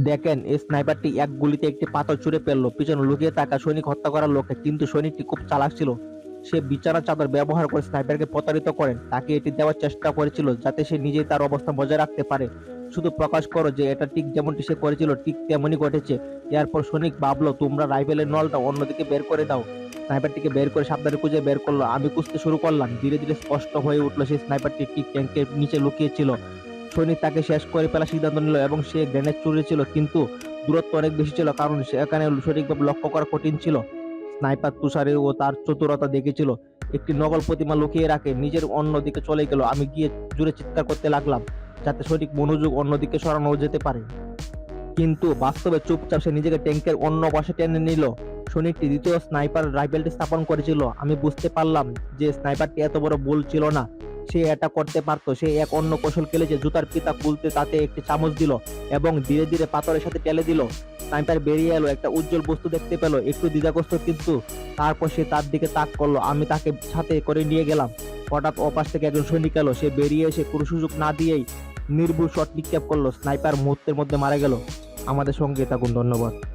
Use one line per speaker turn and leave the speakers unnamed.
দেখেন স্নাইপারটি এক গুলিতে একটি পাথর ছুঁড়ে ফেলল। পিছনে লুকিয়ে থাকা সৈনিক হত্যা করার লোকে কিন্তু সৈনিকটি খুব চালাক ছিল। সে বিছানা চাদর ব্যবহার করে স্নাইপারকে প্রতারিত করেন। তাকে এটি দেওয়ার চেষ্টা করেছিল যাতে সে নিজেই তার অবস্থা বজায় রাখতে পারে। শুধু প্রকাশ করো যে এটা ঠিক যেমনটি সে করেছিল, ঠিক তেমনই ঘটেছে। এরপর সৈনিক ভাবলো, তোমরা রাইফেলের নলটা অন্যদিকে বের করে দাও। স্নাইপারটিকে বের করে সাবধানে খুঁজে বের করল। আমি খুঁজতে শুরু করলাম। ধীরে ধীরে স্পষ্ট হয়ে উঠল, সেই স্নাইপারটি ঠিক ট্যাঙ্কের নিচে লুকিয়েছিল সৈনিক তাকে শেষ করে ফেলার সিদ্ধান্ত নিল এবং সে গ্রেনেড ছুড়েছিল কিন্তু দূরত্ব অনেক বেশি ছিল কারণ সেখানে সঠিকভাবে লক্ষ্য করা কঠিন ছিল। স্নাইপার তুষারে ও তার চতুরতা দেখেছিল। একটি নকল প্রতিমা লুকিয়ে রাখে, নিজের অন্যদিকে চলে গেল। আমি গিয়ে জুড়ে চিৎকার করতে লাগলাম, যাতে সঠিক মনোযোগ অন্যদিকে সরানো যেতে পারে। কিন্তু বাস্তবে চুপচাপ সে নিজেকে ট্যাঙ্কের অন্য পাশে টেনে নিল। সৈনিকটি দ্বিতীয় স্নাইপার রাইফেলটি স্থাপন করেছিল। আমি বুঝতে পারলাম যে স্নাইপারটি এত বড় ভুল ছিল না। সে এটা করতে পারতো। সে এক অন্য কৌশল খেলে যে জুতার পিতা খুলতে তাতে একটি চামচ দিল এবং ধীরে ধীরে পাথরের সাথে টেলে দিল। স্নাইপার বেরিয়ে এলো, একটা উজ্জ্বল বস্তু দেখতে পেল, একটু দ্বিধাগ্রস্ত কিন্তু। তারপর সে তার দিকে তাক করল, আমি তাকে সাথে করে নিয়ে গেলাম। হঠাৎ অপাশ থেকে একজন সৈনিক এলো, সে বেরিয়ে এসে কোনো সুযোগ না দিয়েই নির্ভুল শট নিক্ষেপ করল। স্নাইপার মুহূর্তের মধ্যে মারা গেল। আমাদের সঙ্গে থাকুন, ধন্যবাদ।